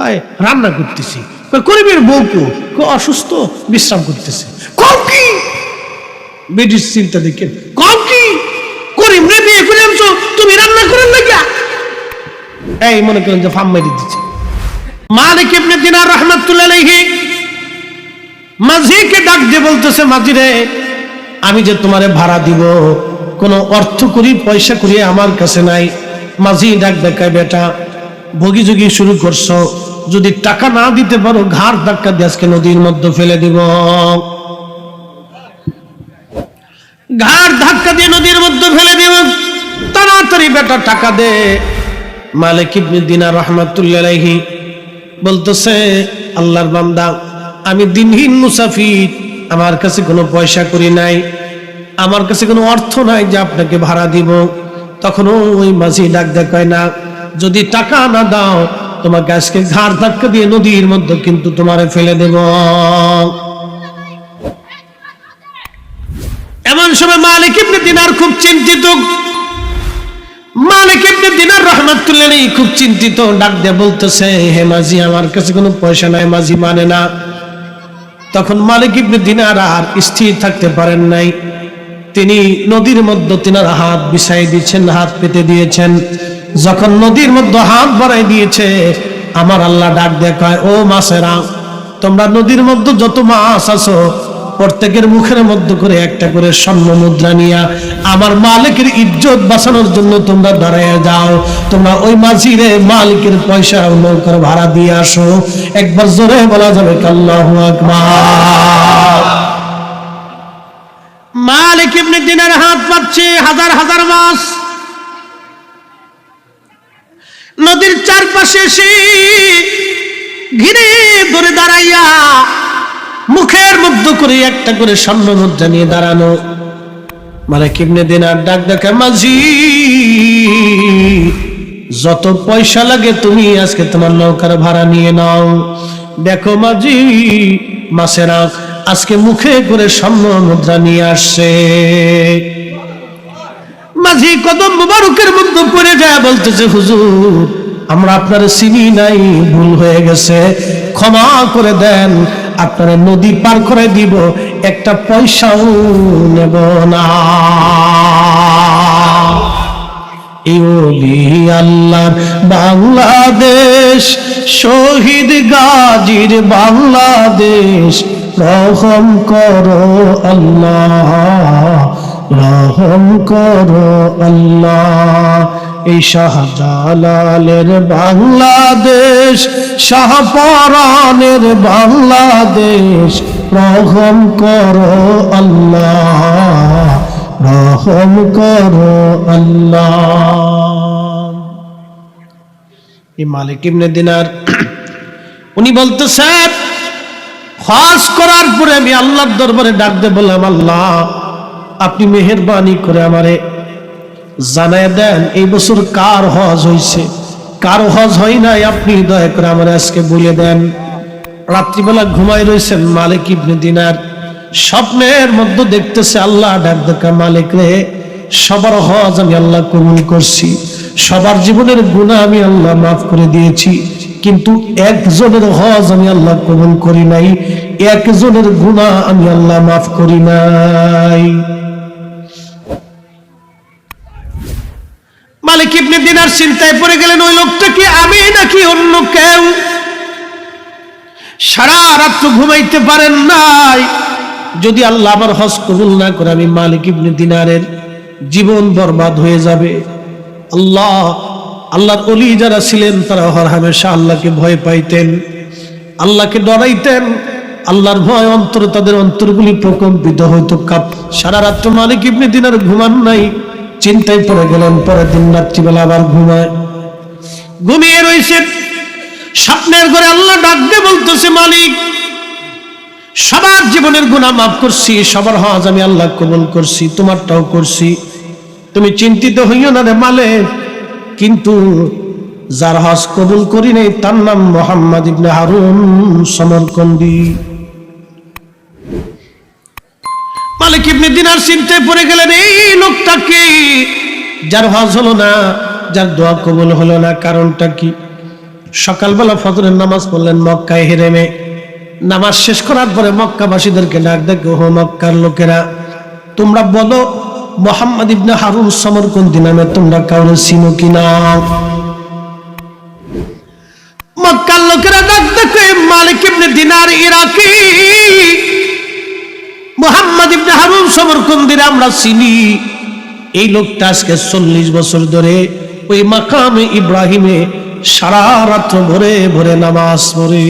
কয় রান্না করতেছি। করিমের বউ কো কয়, অসুস্থ, বিশ্রাম করতেছে। কম কি? চিন্তা দেখে কম কি? করিম রে বিয়ে করে আনছো, তুমি রান্না করেন না কিয়া এই, মনে করেন যে ফার্ম মেরে দিচ্ছে। মালিক ইবনে দিনার মাঝিকে ডাক দিয়ে বলতেছে, মাঝি রে, আমি যে তোমারে ভাড়া দিব, কোনো অর্থ করি, পয়সা করি আমার কাছে নাই। মাঝি ডাক দেখায়, বেটা ভগি শুরু করছ যদি টাকা না দিতে পারো, ঘাড় ধাক্কা দিয়ে আজকে নদীর মধ্যে ফেলে দিব। ঘাড় ধাক্কা দিয়ে নদীর মধ্যে ফেলে দিব। তাড়াতাড়ি বেটা টাকা দে। মালিক ইবনে দিনার রহমাতুল্লাহ বলতেছে, আল্লাহর বান্দা, আমি দিনহীন মুসাফির, আমার কাছে কোনো পয়সা করি নাই, আমার কাছে কোনো অর্থ নাই যে আপনাকে ভাড়া দিব। তখন ওই মাঝি ডাক দেখায় না, যদি টাকা না দাও তোমাকে আজকে ঘাড় ধাক্কা দিয়ে নদীর মধ্যে কিন্তু তোমারে ফেলে দেব। এমন সময় মালিক ইবনে দিনার খুব চিন্তিত। মালিক ইবনে দিনার রহমাতুল্লাহ খুব চিন্তিত, ডাক দিয়ে বলতেছে, হে মাঝি, আমার কাছে কোনো পয়সা নাই, মাঝি মানে না। তখন মালিক ইবনে দিনার আর স্থির থাকতে পারেন নাই। তিনি নদীর মধ্যে তিনার হাত বিছাই দিয়েছেন, হাত পেতে দিয়েছেন। যখন নদীর মধ্যে হাত বাড়াই দিয়েছে, আমার আল্লাহ ডাক দেখায় ও মাসেরা, তোমরা নদীর মধ্যে যত মাছ আছো, প্রত্যেকের মুখের মধ্যে করে একটা করে স্বর্ণ মুদ্রা নিয়া, আমার মালিকের ইজ্জত বাঁচানোর জন্য তোমরা দাঁড়ায় যাও। তোমরা ওই মাঝিরে মালিকের পয়সা নৌকার ভাড়া দিয়ে আসো। একবার জোরে বলা যাবে আকবার। মালিক ইবনে দিনের হাত পাচ্ছে হাজার হাজার মাছ নদীর চারপাশে সে ঘিরে ধরে দাঁড়াইয়া মুখের মধ্যে করে একটা করে স্বর্ণ মুদ্রা নিয়ে দাঁড়ানো। মালিক দিন আর ডাক ডাকে মাঝি, যত পয়সা লাগে তুমি আজকে তোমার নৌকার ভাড়া নিয়ে নাও। দেখো মাঝি মাসেরা আজকে মুখে করে স্বর্ণ মুদ্রা নিয়ে আসছে। মাঝি কদম মুবারকের মধ্যে পড়ে যায়, বলতেছে, হুজুর আমরা আপনার চিনি নাই, ভুল হয়ে গেছে। ক্ষমা করে দেন, আপনার নদী পার করে দিব, একটা পয়সাও নেব না। বাংলাদেশ, শহীদ গাজীর বাংলাদেশ, রহম করো আল্লাহ, রহম করো আল্লাহ। এই শাহজালালের বাংলাদেশ শাহপরানের বাংলাদেশ, রহম করো আল্লাহ, রহম করো আল্লাহ। এই মালিক ইবনে দিনার, উনি বলতেছেন হজ করার পরে আমি আল্লাহর দরবারে ডাক দিয়ে বললাম, আল্লাহ, আপনি মেহরবানি করে আমারে জানায় দেন, এই বছর কার হজ হইছে? কার হজ হয় নাই, আপনি দয়া করে আমার আজকে বলে দেন। রাত্রিবেলা ঘুমাই রয়েছেন মালিক ইবনে দিনার। স্বপ্নের মধ্যে দেখতেছে আল্লাহ, ডাক দেখা মালিক রে, সবার হজ আমি আল্লাহ কবুল করছি। সবার জীবনের গুণা আমি আল্লাহ মাফ করে দিয়েছি। কিন্তু একজনের হজ আমি আল্লাহ কবুল করি নাই, একজনের গুণা আমি আল্লাহ মাফ করি নাই। মালিক ইবনে দিনার চিন্তায় পড়ে গেলেন, ওই লোকটা কি আমি নাকি অন্য কেউ? সারা রাত্র ঘুমাইতে পারেন নাই। যদি আল্লাহ আমার হজ কবুল না করে, আমি মালিক ইবনে দিনারের জীবন বরবাদ হয়ে যাবে। আল্লাহ, আল্লাহর অলি যারা ছিলেন, তারা হর হামেশা আল্লাহকে ভয় পাইতেন, আল্লাহকে ডরাইতেন। আল্লাহর ভয় অন্তর তাদের অন্তরগুলি প্রকম্পিত হইতো। কাপ সারা রাত্র মালিক ইবনে দিনার ঘুমান নাই। চিন্তায় পড়ে গেলেন পরের দিন রাত্রিবেলা আবার ঘুমায়। ঘুমিয়ে রয়েছে। স্বপ্নের ঘরে আল্লাহ ডাকবে বলতেছে, মালিক, সবার জীবনের গুণা মাফ করছি, সবার হজ আমি আল্লাহ কবুল করছি, তোমারটাও করছি। তুমি চিন্তিত হইও না রে মালে কিন্তু যার হজ কবুল করি নেই, তার নাম মোহাম্মদ ইবনে হারুন, সমরকন্দি। মালিক ইবনে দিনার চিন্তায় পড়ে গেলেন, এই লোকটাকে যার হজ হলো না, যার দোয়া কবুল হলো না, কারণটা কি? সকালবেলা ফজরের নামাজ পড়লেন মক্কায় হেরেমে। নামাজ শেষ করার পরে মক্কাবাসীদেরকে ডাক ডাক হো মক্কার লোকেরা, তোমরা বলো মোহাম্মদ ইবনে হারুন সমরকন্দি নামে তোমরা কাউরে চিনো কিনা? মক্কার লোকেরা ডাক ডাকে মালিক ইবনে দিনার ইরাকি মোহাম্মদ ইবনে হারুন সমরকন্দির আমরা চিনি। এই লোকটা আজকে চল্লিশ বছর ধরে ওই মাকামে ইব্রাহিমে সারা রাত্র ভরে ভরে নামাজ পড়ে।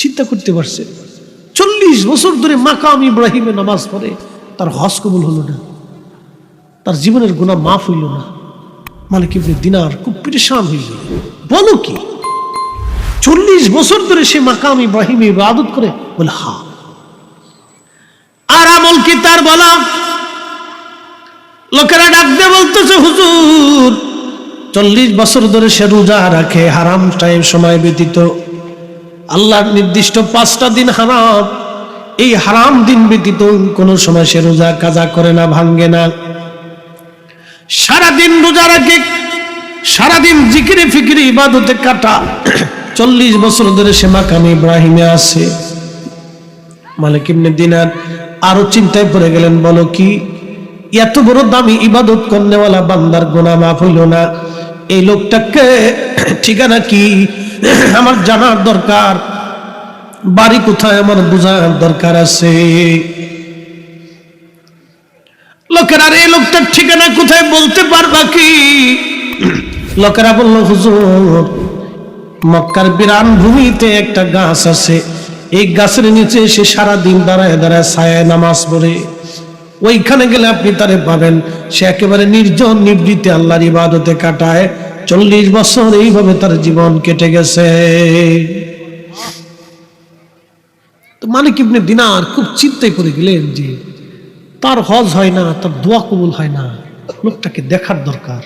চিন্তা করতে পারছে? চল্লিশ বছর ধরে মাকাম ইব্রাহিমে নামাজ পড়ে, তার হজ কবুল হলো না। তার জীবনের গুণা মাফ হইল না। মালিক ইবনে দিনার খুব পরেশান হইল। বলো কি? চল্লিশ বছর ধরে সে মাকাম ইব্রাহিমে ইবাদত করে, বলে হা আর আমল কি তার বলা? লোকেরা ডাক দিয়ে বলতেছে, হুজুর, চল্লিশ বছর ধরে সে রোজা রাখে, হারাম টাইম সময় ব্যতীত। আল্লাহর নির্দিষ্ট পাঁচটা দিন হারাম। এই হারাম দিন ব্যতীত কোনো সময় সে রোজা কাজা করে না, ভাঙ্গে না। সারাদিন রোজা রাখে, সারাদিন জিকিরে ফিকিরে ইবাদতে কাটা। চল্লিশ বছর ধরে সে মাকাম ইব্রাহিমে আছে। মালিক ইবনে দিনার আরও চিন্তায় পড়ে গেলেন, বলো কি? এত বড় দামি ইবাদত করনেওয়ালা বান্দার গোনা মাফ হইল না। এই লোকটাকে ঠিকানা কি? আমার জানার দরকার। বাড়ি কোথায় আমার বোঝার দরকার আছে। লোকেরা এই লোকটার ঠিকানা কোথায় বলতে পারবা কি? লোকেরা বলল, হুজুর, মক্কার বিরান ভূমিতে একটা গাছ আছে। এই গাছের নিচে সে সারা দিন দাঁড়ায় দাঁড়ায় ছায় নামাজ পড়ে। ওইখানে গেলে আপনি তারে পাবেন। সে একেবারে নির্জন, নিবৃত্তে আল্লাহর ইবাদতে কাটায়। চল্লিশ বছর এইভাবে তার জীবন কেটে গেছে। তো মালিক ইবনে দিনার খুব চিন্তায় পড়ে গেলেন যে, তার হজ হয় না, তার দোয়া কবুল হয় না। লোকটাকে দেখার দরকার,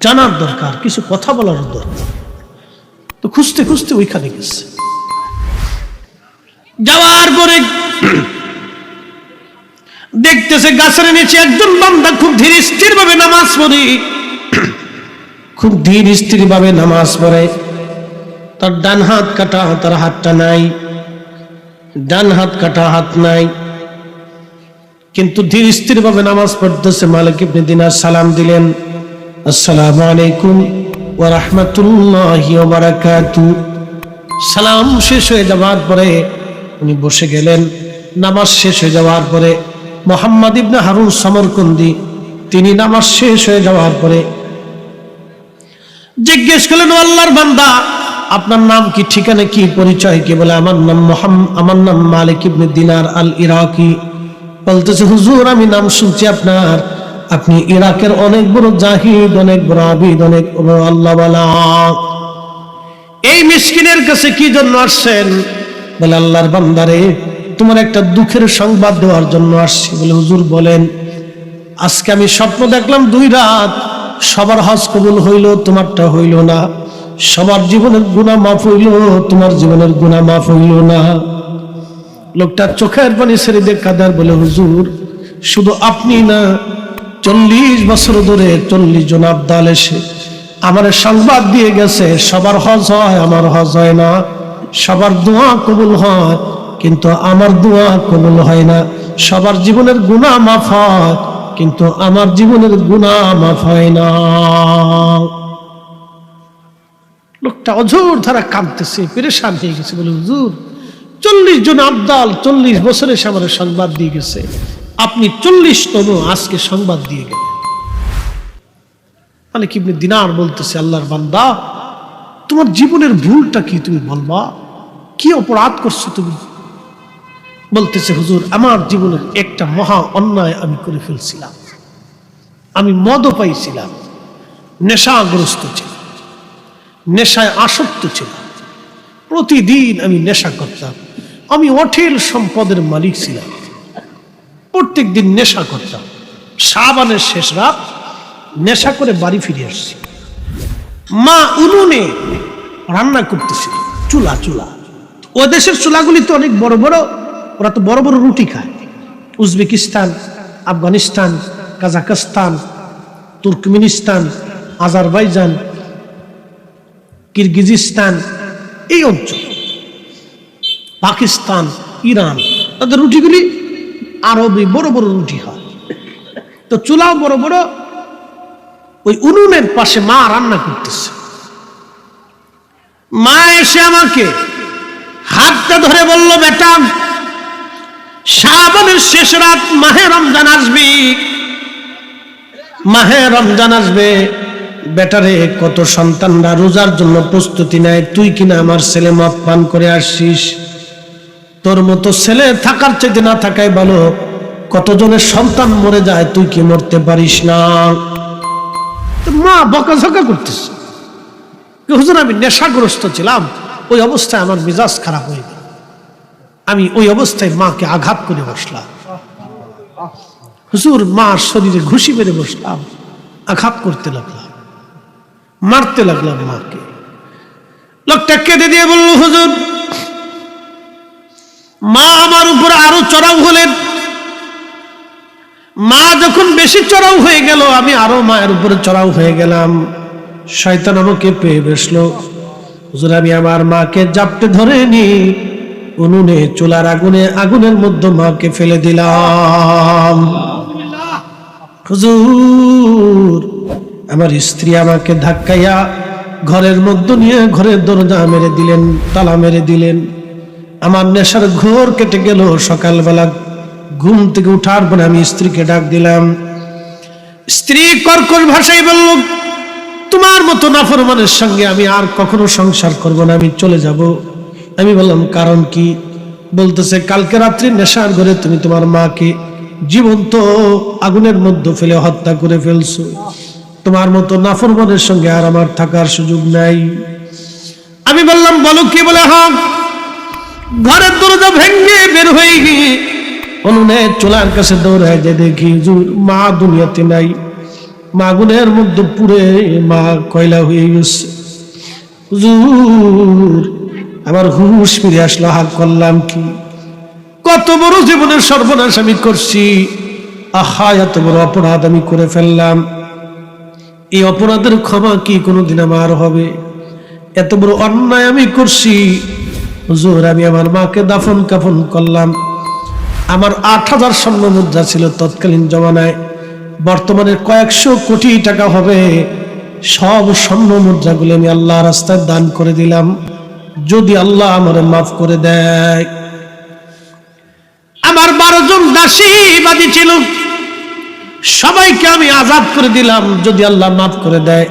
জানার দরকার, কিছু কথা বলার দরকার। তো খুঁজতে খুঁজতে ওইখানে গেছে। যাওয়ার পরে দেখতেছে গাছের নিচে একজন বান্দা খুব ধীর স্থির ভাবে নামাজ পড়ে। খুব ধীর স্থির ভাবে নামাজ পড়ে। তার ডান হাত কাটা, তার হাতটা নাই। ডান হাত কাটা, হাত নাই। কিন্তু ধীর স্থির ভাবে নামাজ পড়তেছে মালিক ইবনে দিনার সালাম দিলেন, আসসালামু আলাইকুম ওয়া রাহমাতুল্লাহি ওয়া বারাকাতু। সালাম শেষ হয়ে যাওয়ার পরে উনি বসে গেলেন। নামাজ শেষ হয়ে যাওয়ার পরে মোহাম্মদ ইবনে হারুন সমরকন্দি, তিনি নামাজ শেষ হয়ে যাওয়ার পরে জিজ্ঞেস করলেন আল্লাহর বান্দা, আপনার নাম কি, ঠিকানা কি, পরিচয় কি? বলে, আমার নাম মোহাম্মদ আমার নাম মালিক ইবনে দিনার আল ইরাকি বলতেছে, হুজুর, আমি নাম শুনছি আপনার। আপনি ইরাকের অনেক বড় জাহিদ, অনেক বড় আবিদ, অনেক বড় আল্লাহওয়ালা। এই মিসকিনের কাছে কি জন্য আসছেন? বলে, আল্লাহর বান্দারে, তোমার একটা দুঃখের সংবাদ দেওয়ার জন্য আসছি। বলে হুজুর বলেন, আজকে আমি স্বপ্ন দেখলাম দুই রাত, সবার হজ কবুল হইল, তোমারটা হইল না। সবার জীবনের গুণা মাফ হইল, তোমার জীবনের গুণা মাফ হইল না। লোকটা চোখের পানি ছেড়ে দিয়ে কাদার বলে, হুজুর, শুধু আপনি না, চল্লিশ বছর ধরে চল্লিশ জন আবদাল এসে আমার সংবাদ দিয়ে গেছে, সবার হজ হয়, আমার হজ হয় না। সবার দোয়া কবুল হয়, কিন্তু আমার দোয়া কবুল হয় না। সবার জীবনের গুণা মাফ হয়, কিন্তু আমার জীবনের গুণা মাফ হয় না। লোকটা অঝোর ধারা কাঁদতেছে, পেরেশান হয়ে গেছে, বলে, হুজুর, চল্লিশ জন আবদাল চল্লিশ বছরে সে আমার সংবাদ দিয়ে গেছে। আপনি চল্লিশ চল্লিশতম আজকে সংবাদ দিয়ে গেলেন। মানে কি দিনার বলতেছে, আল্লাহর বান্দা তোমার জীবনের ভুলটা কি? তুমি বলবা, কি অপরাধ করছ তুমি? বলতেছে, হুজুর, আমার জীবনের একটা মহা অন্যায় আমি করে ফেলছিলাম। আমি মদও পাইছিলাম, নেশাগ্রস্ত ছিলাম, নেশায় আসক্ত ছিল প্রতিদিন আমি নেশা করতাম, আমি অঠিল সম্পদের মালিক ছিলাম। প্রত্যেক দিন নেশা করতাম। সাবানের শেষ রাত নেশা করে বাড়ি ফিরে আসছি। মা উনুনে রান্না করতেছিল, চুলা চুলা। ও দেশের চুলাগুলি তো অনেক বড় বড়, ওরা তো বড় বড় রুটি খায়। Uzbekistan, Afghanistan Kazakhstan Turkmenistan, Azerbaijan, Kyrgyzstan, এই অঞ্চল। পাকিস্তান, ইরান, তাদের রুটিগুলি আরবি বড় বড় রুটি হয়। তো চুলাও বড় বড় ওই উনুনের পাশে মা রান্না করতেছে। মা এসে আমাকে হাতটা ধরে বলল, বেটা শ্রাবণের শেষ রাত মাহে রমজান আসবি। মাহে রমজান আসবে। বেটারে কত সন্তানরা রোজার জন্য প্রস্তুতি নেয়। তুই কিনা আমার ছেলে মদ পান করে আসছিস? তোর মতো ছেলে থাকার চাইতে না থাকাই ভালো। কতজনের সন্তান মরে যায় তুই কি মরতে পারিস না? তো মা বকাঝকা করতেছে। হুজুর, আমি নেশাগ্রস্ত ছিলাম, ওই অবস্থায় আমার মেজাজ খারাপ হয়ে গেল। আমি ওই অবস্থায় মাকে আঘাত করে বসলাম। হুজুর, মার শরীরে ঘুষি মেরে বসলাম, আঘাত করতে লাগলাম, মারতে লাগলাম মাকে। লোকটা কেটে দিয়ে বলল, হুজুর, মা আমার উপর আরও চড়াও হলেন। মা যখন বেশি চড়াও হয়ে গেল, আমি আরও মায়ের উপরে চড়াও হয়ে গেলাম। শয়তান আমাকে পেয়ে বসল। হুজুর, আমি আমার মাকে জাপটে ধরে নি, উনুনে, চুলার আগুনে, আগুনের মধ্যে মাকে ফেলে দিলাম। হুজুর, আমার স্ত্রী আমাকে ধাক্কাইয়া ঘরের মধ্যে নিয়ে ঘরের দরজা মেরে দিলেন, তালা মেরে দিলেন। আমার নেশার ঘোর কেটে গেল সকালবেলা। ঘুম থেকে উঠার পরে আমি স্ত্রীকে ডাক দিলাম, স্ত্রী, কর্কশ ভাষায় বলল, তোমার মতো নাফরমানের সঙ্গে আমি আর কখনো সংসার করব না, আমি চলে যাব। আমি বললাম, কারণ কি? বলতেছে, কালকে রাত্রি নেশার ঘরে তুমি তোমার মাকে জীবন্ত আগুনের মধ্যে ফেলে হত্যা করে ফেলছো। তোমার মতো নাফরমানের সঙ্গে আর আমার থাকার সুযোগ নাই। আমি বললাম, বলো কি বলে হক ঘরের দরজা ভেঙে বের হয়ে গিয়ে উনুনে চোলার কাছে দৌড়ায় যে দেখি মা দুনিয়াতে নাই। মাগুনের মধ্যে পুড়ে মা কয়লা হয়ে গেছে। হুজুর, আমার হুশ ফিরে আসলো হাক করলাম কি? কত বড় জীবনের সর্বনাশ আমি করছি। আহা, এত বড় অপরাধ আমি করে ফেললাম। এই অপরাধের ক্ষমা কি কোনোদিন আমার হবে? এত বড় অন্যায় আমি করছি। হুজুর, আমি আমার মাকে দাফন কাফন করলাম। আমার আট হাজার স্বর্ণ মুদ্রা ছিল তৎকালীন জমানায়। বর্তমানে কয়েকশো কোটি টাকা হবে। সব স্বর্ণ মুদ্রাগুলো আমি আল্লাহ রাস্তায় দান করে দিলাম। যদি আল্লাহ আমার মাফ করে দেয়। আমার বারো জন দাসী ছিল। সবাইকে আমি আজাদ করে দিলাম, যদি আল্লাহ মাফ করে দেয়।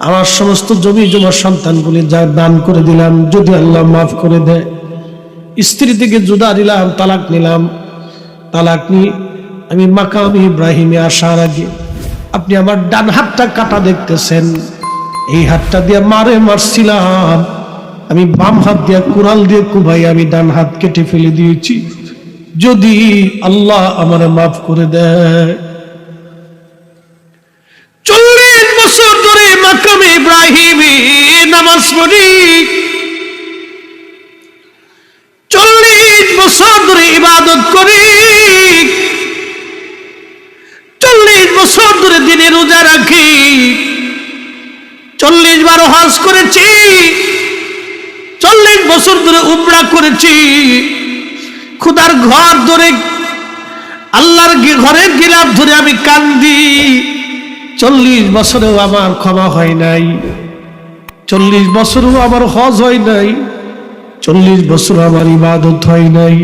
আমার সমস্ত জমি জমার সন্তানগুলি যা দান করে দিলাম, যদি আল্লাহ মাফ করে দেয়। স্ত্রী থেকে জুদা দিলাম, তালাক নিলাম। তালাক নিয়ে আমি মাকাম ইব্রাহিমে আসার আগে আপনি আমার ডান হাতটা কাটা দেখতেছেন, এই হাতটা দিয়ে মারে মারছিলাম। আমি বাম হাত দিয়ে কুড়াল দিয়ে কুভাই আমি ডান হাত কেটে ফেলে দিয়েছি। যদি আল্লাহ আমার মাফ করে দেয়। চল্লিশ বছর ধরে মাকামে ইব্রাহিমে নামাজ পড়ি। চল্লিশ বছর ধরে ইবাদত করি। চল্লিশ বছর ধরে দিনে রোজা রাখি। চল্লিশ বারো হজ করেছি। চল্লিশ বছর ধরে উমরা করেছি। খুদার ঘর ধরে, আল্লাহর ঘরের গিলাপ ধরে আমি কান্দি। চল্লিশ বছরেও আমার ক্ষমা হয় নাই। চল্লিশ বছরেও আমার হজ হয় নাই। চল্লিশ বছর আমার ইবাদত হয় নাই।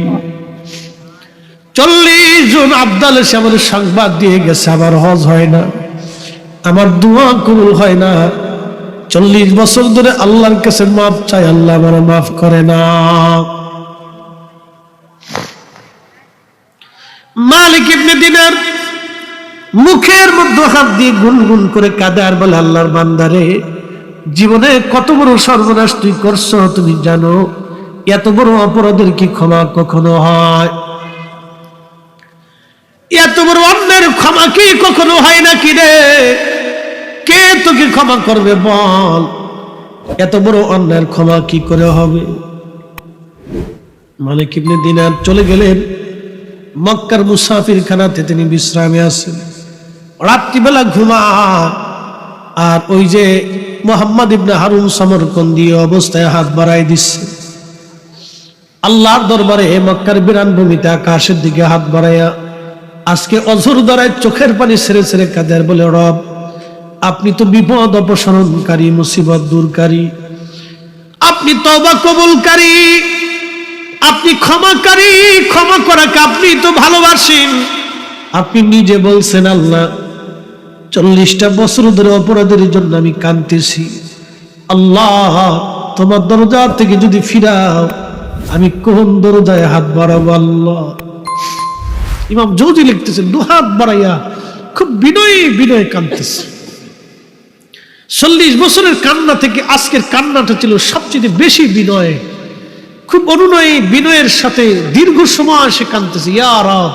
চল্লিশ জন আবদাল এসে আমাদের সংবাদ দিয়ে গেছে, আমার হজ হয় না, আমার দোয়া কবুল হয় না। চল্লিশ বছর ধরে আল্লাহর কাছে মাফ চাই, আল্লাহ আমার মাফ করে না। মালিক ইবনে দিনার মুখের মধ্যে হাত দিয়ে গুনগুন করে কাঁদে আর বলে, আল্লাহর বান্দারে, জীবনে কত বড় সর্বনাশ তুই করছ তুমি জানো? এত বড় অপরাধের কি ক্ষমা কখনো হয়? এত বড় অন্যের ক্ষমা কি কখনো হয় না কি রে? কে তোকে ক্ষমা করবে বল? এত বড় অন্যের ক্ষমা কি করে হবে? মানে মালিক ইবনে দিনার চলে গেলেন। মক্কার মুসাফির খানাতে তিনি বিশ্রামে আছেন। রাত্রিবেলা ঘুমা আর ওই যে মোহাম্মদ ইবনে হারুন সমরকন্দি অবস্থায় হাত বাড়াই দিচ্ছে। আল্লাহর দরবারে হে মক্কার বিরান ভূমিতে আকাশের দিকে হাত বাড়াইয়া, আজকে অঝর দ্বারায় চোখের পানি ছেড়ে ছেড়ে কাদের বলে, রব, আপনি তো বিপদ অপসারণকারী, মুসিবত দূরকারী। আপনি তবা কবুলকারী, আপনি ক্ষমাকারী, ক্ষমা করাকে আপনি তো ভালোবাসেন। আপনি নিজে বলছেন, আল্লাহ, চল্লিশটা বছর ধরে অপরাধের জন্য আমি কাঁদতেছি। আল্লাহ, তোমার দরজা থেকে যদি ফিরাও আমি কোন দরজায় হাত বাড়াবো আল্লাহ? ইমাম জৌজি লিখতেছেন, দু হাত বাড়াইয়া খুব বিনয়ে বিনয়ে কাঁদতেছে। চল্লিশ বছরের কান্না থেকে আজকের কান্নাটা ছিল সবচেয়ে বেশি বিনয়। খুব অনুনয়ী, বিনয়ের সাথে দীর্ঘ সময় সে কাঁদতেছে, ইয়া রব,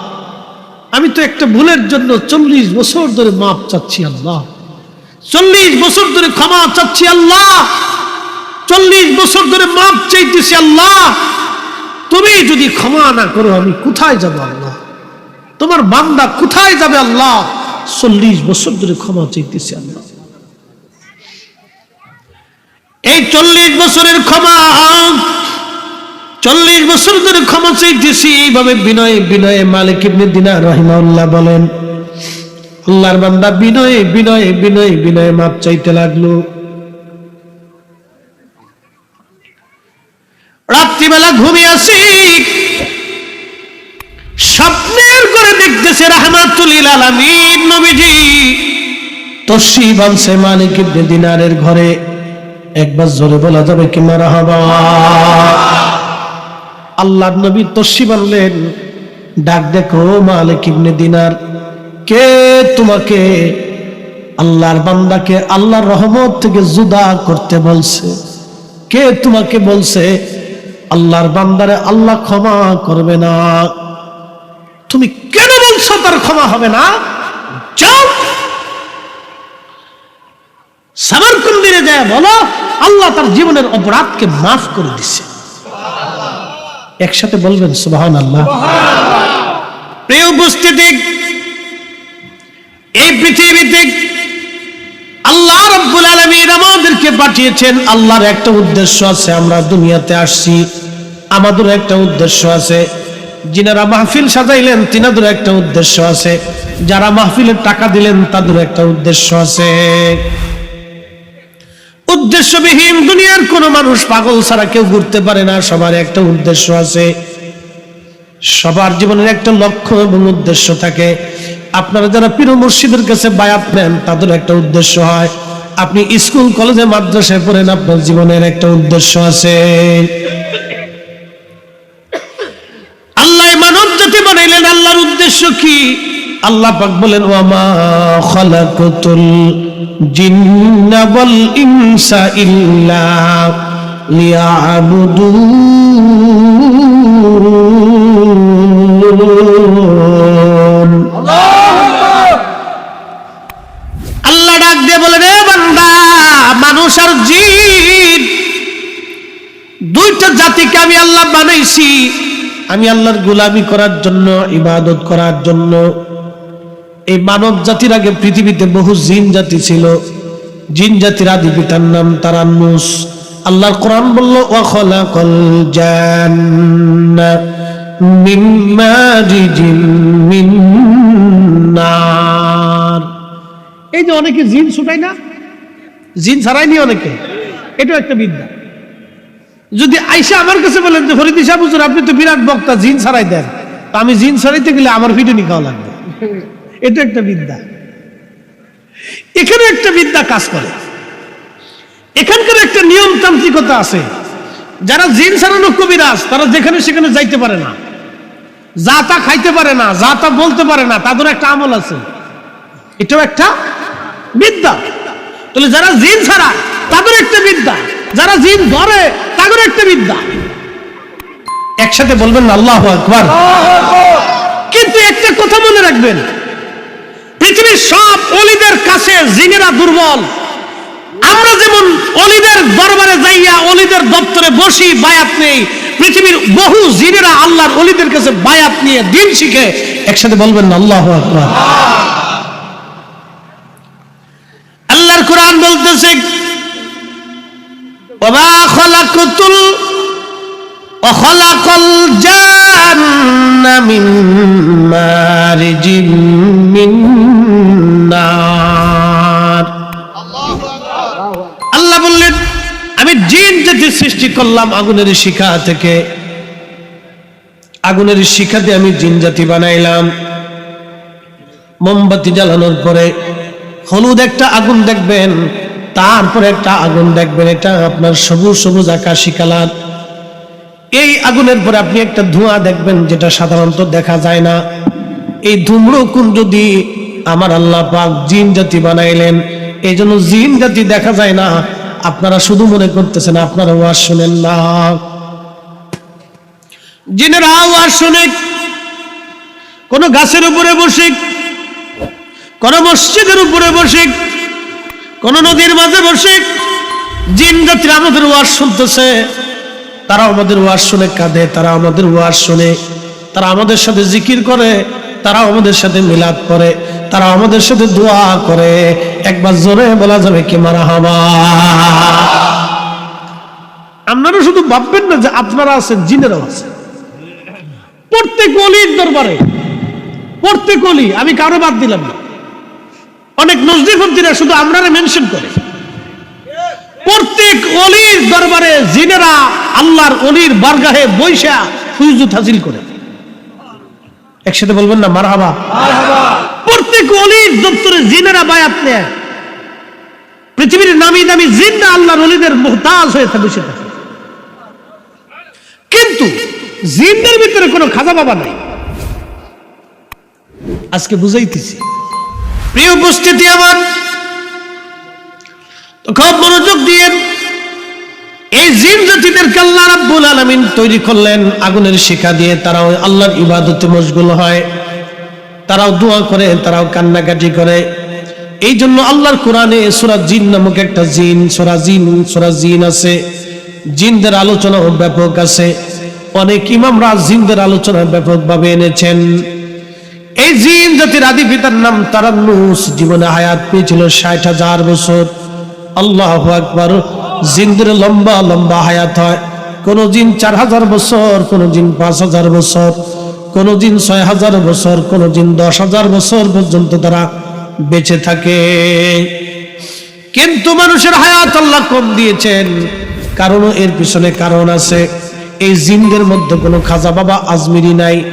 আমি তো একটা ভুলের জন্য চল্লিশ বছর ধরে মাপ চাচ্ছি আল্লাহ। চল্লিশ বছর ধরে ক্ষমা চাচ্ছি আল্লাহ চল্লিশ বছর ধরে মাপ চাইতেছি আল্লাহ। তুমি যদি ক্ষমা না করো, আমি কোথায় যাব আল্লাহ? তোমার বান্দা কোথায় যাবে আল্লাহ? চল্লিশ বছর ধরে ক্ষমা চাইতেছি আল্লাহ। এই চল্লিশ বছরের ক্ষমা, চল্লিশ বছর ধরে ক্ষমা চাইতেছি, এইভাবে বিনয়ে বিনয়ে মালিক ইবনে দিনার রহিমাউল্লাহ বলেন, আল্লাহর বান্দা বিনয়ে বিনয়ে বিনয়ে বিনয়ে মাপ চাইতে লাগল। রাত্রিবেলা ঘুমিয়ে আসি। স্বপ্নের করে দেখতেছে রাহমাতুলিল আলামিন নবীজি। তসি বানছে মালিক ইবনে দিনারের ঘরে। একবার জোরে বলা যাবে কি মারহাবা? আল্লাহর নবী তসি বানলেন ডাক দেখো মালিক ইবনে দিনার, কে তোমাকে আল্লাহর বান্দাকে আল্লাহর রহমত থেকে জুদা করতে বলছে? কে তোমাকে বলছে আল্লাহর বান্দারে আল্লাহ ক্ষমা করবে না। তুমি কেন বলছো তার ক্ষমা হবে না? যাও। যায় বলো, আল্লাহ তার জীবনের অপরাধকে মাফ করে দিছে। একসাথে বলবেন সুবাহান আল্লাহ প্রিয় উপস্থিতি, এই পৃথিবীতে আল্লাহ রব্বুল আলমীর আমাদেরকে পাঠিয়েছেন। আল্লাহর একটা উদ্দেশ্য আছে, আমরা দুনিয়াতে আসছি। আমাদের একটা উদ্দেশ্য আছে। যিনারা মাহফিল সাজাইলেন, তিনাদের একটা উদ্দেশ্য আছে। যারা মাহফিলের টাকা দিলেন, তাদের একটা উদ্দেশ্য আছে। উদ্দেশ্যবিহীন দুনিয়ার কোনো মানুষ পাগল ছাড়া কেউ ঘুরতে পারে না, সবার একটা উদ্দেশ্য আছে। সবার জীবনের একটা লক্ষ্য এবং উদ্দেশ্য থাকে। আপনারা যারা পীর মুর্শিদের কাছে বায়াত নেন, তাদের একটা উদ্দেশ্য হয়। আপনি স্কুল, কলেজে, মাদ্রাসায় পড়েন, আপনার জীবনের একটা উদ্দেশ্য আছে আল্লাহ মানব জাতি বানাইলেন আল্লাহর উদ্দেশ্য কি আল্লাহ পাক বলেন, ওয়ামা খালাকাতুল জিন্না ওয়াল ইনসা ইল্লা লিয়াবুদুন আল্লাহ ডাক দিয়ে বলে রে বান্দা, মানুষ আর জিন, দুইটা জাতিকে আমি আল্লাহ বানাইছি। আমি আল্লাহর গোলামি করার জন্য, ইবাদত করার জন্য এই মানব জাতির আগে পৃথিবীতে বহু জিন জাতি ছিল। জিন জাতির আদি পিতার নাম তারান্নুস। আল্লাহর কোরআন বলল মারিজিন মিন এই যে অনেকে জিন ছুটায় না? জিন ছাড়াইনি অনেকে? এটাও একটা বিদ্যা। যদি আইসা আমার কাছে বলেন যে সাহেব হুজুর, আপনি তো বিরাট বক্তা, জিন ছাড়াই দেন। তো আমি জিন ছাড়াইতে গেলে আমার ভিডিও খাওয়া লাগবে। এটা একটা বিদ্যা। এখানে একটা বিদ্যা কাজ করে। এখানকার একটা নিয়মতান্ত্রিকতা আছে। যারা জিন ছাড়ানো কবিরাজ তারা যেখানে সেখানে যাইতে পারে না। যা তা খাইতে পারে না যা তা বলতে পারে না তাদের একটা আমল আছে। এটাও একটা বিদ্যা। তাহলে যারা জিন ছাড়া তাদের একটা বিদ্যা। যারা জিন ধরে তাদের একটা বিদ্যা। একসাথে বলবেন আল্লাহ আকবার। কিন্তু একটা কথা মনে রাখবেন পৃথিবীর সব অলিদের কাছে জিনেরা দুর্বল। আমরা যেমন অলিদের দরবারে যাইয়া অলিদের দপ্তরে বসি, বায়াত নেই, পৃথিবীর বহু জিনেরা আল্লাহর অলিদের কাছে বায়াত নিয়ে দিন শিখে, একসাথে বলবেন, আল্লাহ আল্লাহর কোরআন বলতেছে وخلق الجن من مارج من نار আল্লাহ বললেন আমি জিন জাতি সৃষ্টি করলাম আগুনের শিখা থেকে আগুনের শিখা দিয়ে আমি জিন জাতি বানাইলাম মোমবাতি জ্বালানোর পরে হলুদ একটা আগুন দেখবেন তারপরে একটা আগুন দেখবেন এটা আপনার সবুজ সবুজ আকাশি কালার এই আগুনের পরে আপনি একটা ধোঁয়া দেখবেন যেটা সাধারণত দেখা যায় না। এই ধূম্রকুণ্ড দিয়ে আমার আল্লাহ পাক জিন জাতি বানাইলেন। এই জন্য জিন জাতি দেখা যায় না। আপনারা শুধু মনে করতেছেন, আপনারা ওয়াজ শুনেন না। জিনেরা ওয়াজ শুনে কোন গাছের উপরে বসে কোন মসজিদের উপরে বসে কোন নদীর মাঝে বসে জিন জাতির আমাদের ওয়াজ শুনতেছে। তারা আমাদের ওয়াজ শুনে কাঁদে, তারা আমাদের ওয়াজ শুনে। তারা আমাদের সাথে জিকির করে, তারা আমাদের সাথে মিলাদ করে, তারা আমাদের সাথে দোয়া করে। একবার জোরে বলা যাবে কি মারা হাবা? আপনারা শুধু ভাববেন না যে আপনারা আছেন, জিনেরাও আছেন। প্রত্যেক অলির দরবারে, প্রত্যেক অলি, আমি কারও বাদ দিলাম না। অনেক নজরিফন্দিরা শুধু আমরা মেনশন করে। প্রত্যেক অলির দরবারে জিনেরা আল্লাহর অলির বারগাহে বৈশা ফুজুত হাসিল করে। একসাথে বলবেন না মারহাবা। প্রত্যেক অলির দপ্তরে জিনেরা বায়াত নেয়। পৃথিবীর নামি দামি জিনরা আল্লাহর অলিদের মোহতাজ হয়ে থাকে বসে থাকে। কিন্তু জিনদের ভিতরে কোনো খাজা বাবা নাই। আজকে বুঝাইতেছি। প্রিয় উপস্থিতি আমার খুব মনোযোগ দিয়ে এই জিন জাতিদেরকে আল্লাহ রাব্বুল আলামিন তৈরি করলেন, আগুনের শিখা দিয়ে তারাও আল্লাহর ইবাদতে মশগুল হয়। তারাও দোয়া করে, তারাও কান্নাকাটি করে। এই জন্য আল্লাহর কোরআনে সূরা জিন নামক একটা জিন, সূরা জিন সূরা জিন আছে। জিনদের আলোচনা ব্যাপক আছে। অনেক ইমামরা জিনদের আলোচনা ব্যাপকভাবে এনেছেন। এই জিন জাতির আদি পিতার নাম তারান্নুস। জীবনে হায়াত পেয়েছিল ষাট হাজার বছর। আল্লাহ আকবর। জিনদের লম্বা লম্বা হায়াত হয়। কোন জিন চার হাজার বছর, কোন জিন পাঁচ হাজার বছর, কোন জিন ছয় হাজার বছর, কোন জিন দশ হাজার বছর পর্যন্ত তারা বেঁচে থাকে। কিন্তু মানুষের হায়াত আল্লাহ কম দিয়েছেন। কারণও এর পিছনে কারণ আছে। এই জিনদের মধ্যে কোনো খাজা বাবা আজমিরি নাই।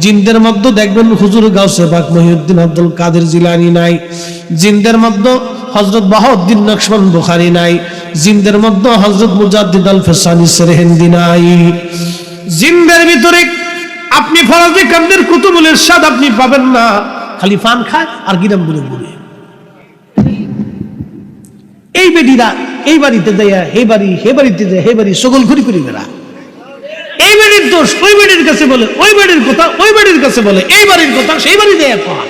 জিনদের মধ্যে দেখবেন হুজুর গাউসে বাক মহিউদ্দিন আব্দুল কাদের জিলানি নাই। জিনদের মধ্যে হজরত বাহাউদ্দিন নকশবন বুখারি নাই। জিনদের মধ্যে হজরত মুজাদ্দিদ আল ফেসানি সেরেহেন্দি নাই। জিনদের ভিতরে আপনি ফরাজি কান্দের কুতুবুলের স্বাদ আপনি পাবেন না। খালি পান খায় আর গিরাম বুড়ে বুড়ে এই বেটিরা এই বাড়িতে দেয়া, হে বাড়ি, হে বাড়িতে দেয়া, হে বাড়ি সকল ঘুরি ঘুরি বেড়া। এই বাড়ির দোষ ওই বাড়ির কাছে বলে, ওই বাড়ির কথা, ওই বাড়ির কাছে বলে, এই বাড়ির কথা সেই বাড়ি দেয়া পাওয়া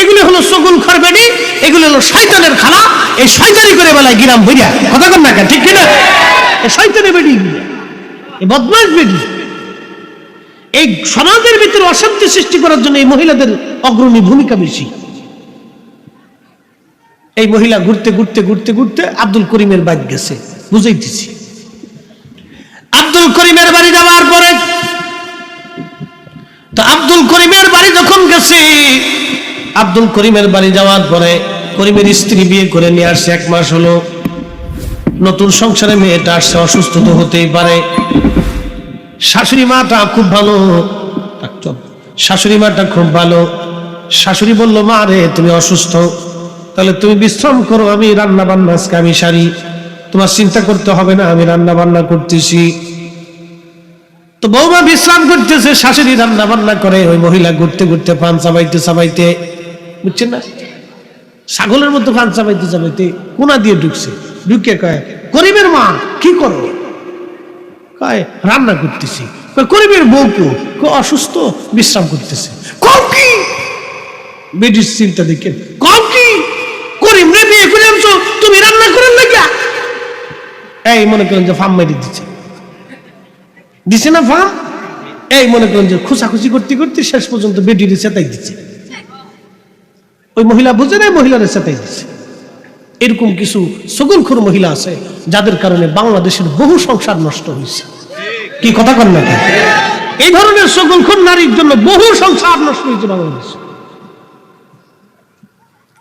এগুলি হলো সকল খর বেড়ি এগুলি হলো শয়তানের খালা এই শয়তানি করে বেলায় গিরাম বইয়া কথা কর না ঠিক কিনা? এই শয়তানের বেটি এই বদমাস বেটি। এই সমাজের ভিতরে অশান্তি সৃষ্টি করার জন্য এই মহিলাদের অগ্রণী ভূমিকা বেশি। এই মহিলা ঘুরতে ঘুরতে ঘুরতে ঘুরতে আব্দুল করিমের বাড়ি গেছে। বুঝাইতেছি। আব্দুল করিমের বাড়ি যাওয়ার পরে তো আব্দুল করিমের বাড়ি যখন গেছে আব্দুল করিমের বাড়ি যাওয়ার পরে করিমের স্ত্রী বিয়ে করে নিয়ে আসছে এক মাস হলো। নতুন সংসারে মেয়েটা আসছে, অসুস্থ তো হতেই পারে। শাশুড়ি মাটা খুব ভালো। শাশুড়ি মাটা খুব ভালো। শাশুড়ি বলল, মা রে, তুমি অসুস্থ। তাহলে তুমি বিশ্রাম করো, আমি রান্না বান্না আজকে আমি সারি। তোমার চিন্তা করতে হবে না, আমি রান্না বান্না করতেছি। তো বৌমা বিশ্রাম করতেছে, শাশুড়ি রান্না বান্না করে, ওই মহিলা ঘুরতে ঘুরতে পান চাবাইতে চাবাইতে। বুঝছেন না? ছাগলের মতো পান চাপাইতে চাপাইতে কোনা দিয়ে ঢুকছে। ঢুকে কয়, গরিবের মা, কি করো? কয়, রান্না করতেছি। গরিবের বউ কেউ? কয়, অসুস্থ, বিশ্রাম করতেছে। কি? বেডির চিন্তা দেখে কম কি? করিম রে বিয়ে করে আনছো, তুমি রান্না করার লাগিয়া। এই, মনে করেন যে ফার্ম মেরে দিচ্ছে দিছে না ফার্ম এই, মনে করেন যে খুশাখুশি করতে করতে শেষ পর্যন্ত বেডির চেতাই দিচ্ছে ওই মহিলা বুঝে না মহিলার চেতাই দিচ্ছে এরকম কিছু সগুনখুর মহিলা আছে যাদের কারণে বাংলাদেশের বহু সংসার নষ্ট হয়েছে। কি কথা কন না এই ধরনের সগুনখুর নারীর জন্য বহু সংসার নষ্ট হয়েছে বাংলাদেশে।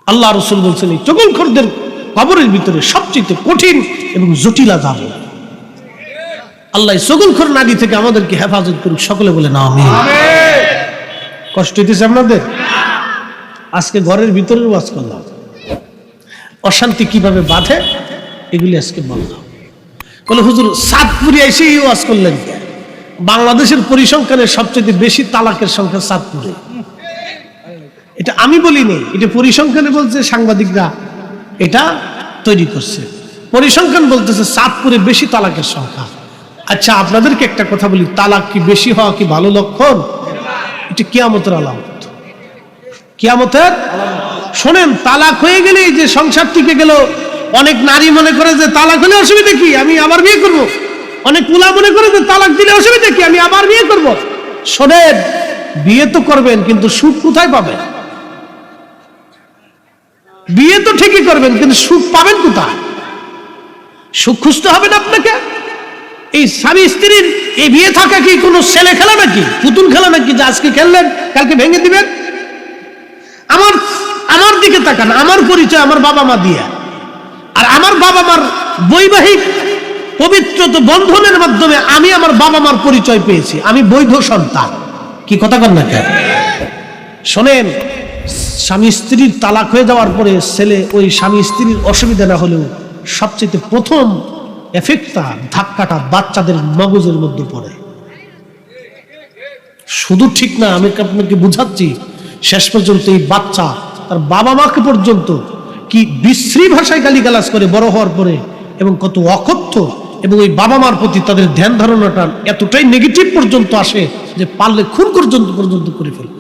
আল্লাহ রসুল বলছেন এই চগলখরদের কবরের ভিতরে সবচেয়ে কঠিন এবং জটিলা যাবে আল্লাহ চগলখর নারী থেকে আমাদেরকে হেফাজত করুক সকলে বলে না আমি কষ্ট হইতেছে আপনাদের? আজকে ঘরের ভিতরে ওয়াজ করলাম। অশান্তি কীভাবে বাঁধে? এগুলি আজকে বললাম। বলে হুজুর, সাতপুরে এসে এই ওয়াজ করলেন বাংলাদেশের পরিসংখ্যানের সবচেয়ে বেশি তালাকের সংখ্যা সাতপুরে। এটা আমি বলিনি, এটা পরিসংখ্যানে বলছে, সাংবাদিকরা এটা তৈরি করছে। পরিসংখ্যান বলতেছে, সাতপুরে বেশি তালাকের সংখ্যা। আচ্ছা আপনাদেরকে একটা কথা বলি, তালাক কি বেশি হওয়া কি ভালো লক্ষণ? এটা কেয়ামতের আলামত। কিয়ামতের শোনেন, তালাক হয়ে গেলেই যে সংসার টিকে গেল, অনেক নারী মনে করে যে তালাক হলে অসুবিধা কি? আমি আবার বিয়ে করব। অনেক পুলা মনে করে যে তালাক দিলে অসুবিধা কি? আমি আবার বিয়ে করব। শোনেন, বিয়ে তো করবেন, কিন্তু সুখ কোথায় পাবেন? বিয়ে তো ঠিকই করবেন, কিন্তু সুখ পাবেন কোথায়? সুখ খুঁজতে হবে না আপনাকে? এই স্বামী স্ত্রীর এই বিয়ে থাকা কি কোনো ছেলে খেলা নাকি? পুতুল খেলা নাকি যে আজকে খেললেন, কালকে ভেঙে দিবেন? দিকে তাকান, আমার পরিচয় আমার বাবা মা দিয়ে। আর আমার বাবা মার বৈবাহিক পবিত্র বন্ধনের মাধ্যমে আমি আমার বাবা মার পরিচয় পেয়েছি। আমি বৈধ সন্তান। কি কথা কন না কেন? শোনেন, স্বামী স্ত্রীর তালাক হয়ে যাওয়ার পরে ছেলে ওই স্বামী স্ত্রীর অসুবিধা না হলেও সবচেয়ে প্রথম এফেক্টটা ধাক্কাটা বাচ্চাদের মগজের মধ্যে পড়ে। শুধু ঠিক না, আমি আপনাকে বুঝাচ্ছি, শেষ পর্যন্ত এই বাচ্চা তার বাবা মাকে পর্যন্ত কি বিশ্রী ভাষায় গালিগালাজ করে বড় হওয়ার পরে এবং কত অকথ্য এবং ওই বাবা মার প্রতি তাদের ধ্যান ধারণাটা এতটাই নেগেটিভ পর্যন্ত আসে যে পারলে খুন পর্যন্ত পর্যন্ত করে ফেলবে।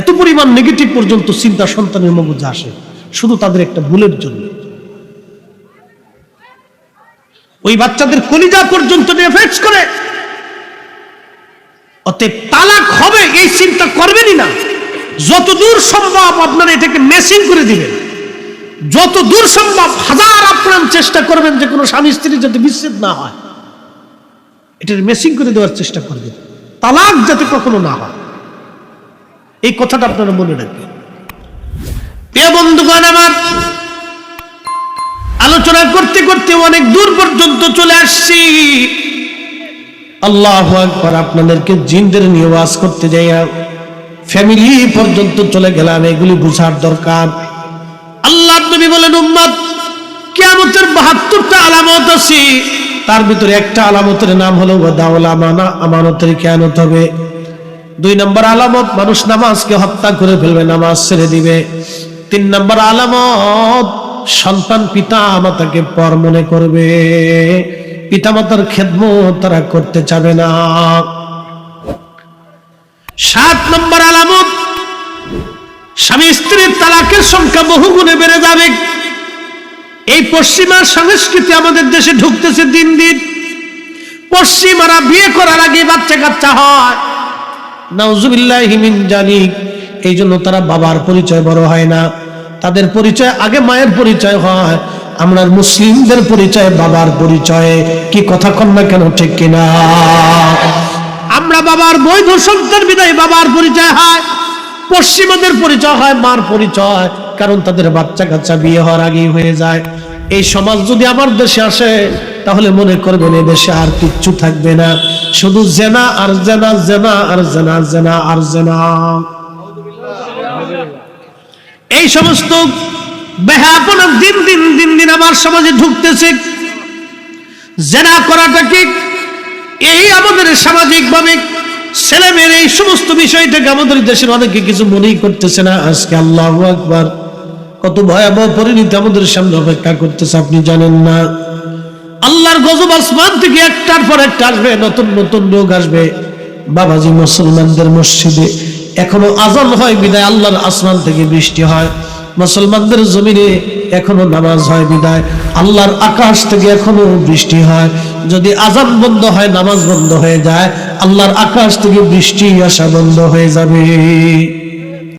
এত পরিমাণ নেগেটিভ পর্যন্ত চিন্তা সন্তানের মগজে আসে, শুধু তাদের একটা ভুলের জন্য। ওই বাচ্চাদের কলিজা পর্যন্ত করে। অতএব তালাক হবে, এই চিন্তা করবেনই না। যত দূর সম্ভব আপনারা এটাকে মেসিং করে দিবেন। যত দূর সম্ভব হাজার আপ্রাণ চেষ্টা করবেন যে কোনো স্বামী স্ত্রী যাতে বিচ্ছেদ না হয়। এটার মেসিং করে দেওয়ার চেষ্টা করবেন তালাক যাতে কখনো না হয়। এই কথাটা আপনারা মনে রাখবেন। প্রিয় বন্ধুগণ আমার, আলোচনা করতে করতে অনেক দূর পর্যন্ত চলে আসছি। আল্লাহ আপনাদেরকে জিনদের নিয়ে করতে যাই ফ্যামিলি পর্যন্ত চলে গেলাম, এগুলি বুঝার দরকার। আল্লাহ নবী বলেন, উম্মত, কিয়ামতের বাহাত্তরটা আলামত আছে। তার ভিতরে একটা আলামতের নাম হলো, ওয়াদাউল আমানা, আমানতের খেয়ানত হবে। দুই নম্বর আলামত, মানুষ নামাজকে হত্যা করে ফেলবে, নামাজ ছেড়ে দিবে। তিন নম্বর আলামত, সন্তান পিতা মাতাকে পর মনে করবে। পিতা মাতার খেদমত তারা করতে চাবে না। সাত নম্বর আলামত, স্বামী স্ত্রীর তালাকের সংখ্যা বহু গুণে বেড়ে যাবে। এই পশ্চিমার সংস্কৃতি আমাদের দেশে ঢুকতেছে দিন দিন। পশ্চিমারা বিয়ে করার আগে বাচ্চা কাচ্চা হয়। নাউজুবিল্লাহ হিমিন জানি এই জন্য তারা বাবার পরিচয় বড় হয় না। তাদের পরিচয় আগে মায়ের পরিচয় হয় আমরা মুসলিমদের পরিচয় বাবার পরিচয়। কি কথা কন না কেন, ঠিক কিনা? বাবার বৈধ সন্তান বিদায় বাবার পরিচয় হয়। পশ্চিমাদের পরিচয় হয়, মার পরিচয়, কারণ তাদের বাচ্চা কাচ্চা বিয়ে হওয়ার আগেই হয়ে যায়। এই সমাজ যদি আমার দেশে আসে, তাহলে মনে করবেন এই দেশে আর কিচ্ছু থাকবে না। শুধু জেনা আর জেনা জেনা আর জেনা জেনা আর জেনা। এই সমস্ত বেহাপনা দিন দিন দিন দিন আমার সমাজে ঢুকতেছে। জেনা করাটাকে এই আমাদের সামাজিক ভাবে ছেলে মেয়ের এই সমস্ত বিষয়টাকে আমাদের দেশের অনেকে কিছু মনেই করতেছে না। আজকে আল্লাহ আকবার। কত ভয়াবহ পরিণতি আমাদের সামনে অপেক্ষা করতেছে, আপনি জানেন না। আল্লাহর গজব আসমান থেকে একটার পর একটা আসবে, নতুন নতুন রোগ আসবে। বাবাজি মুসলমানদের মসজিদে এখনও আজান হয় বিদায়, আল্লাহর আসমান থেকে বৃষ্টি হয়। মুসলমানদের জমিনে এখনও নামাজ হয় বিদায়। আল্লাহর আকাশ থেকে এখনও বৃষ্টি হয়। যদি আজান বন্ধ হয়, নামাজ বন্ধ হয়ে যায়। আল্লাহর আকাশ থেকে বৃষ্টি আসা বন্ধ হয়ে যাবে।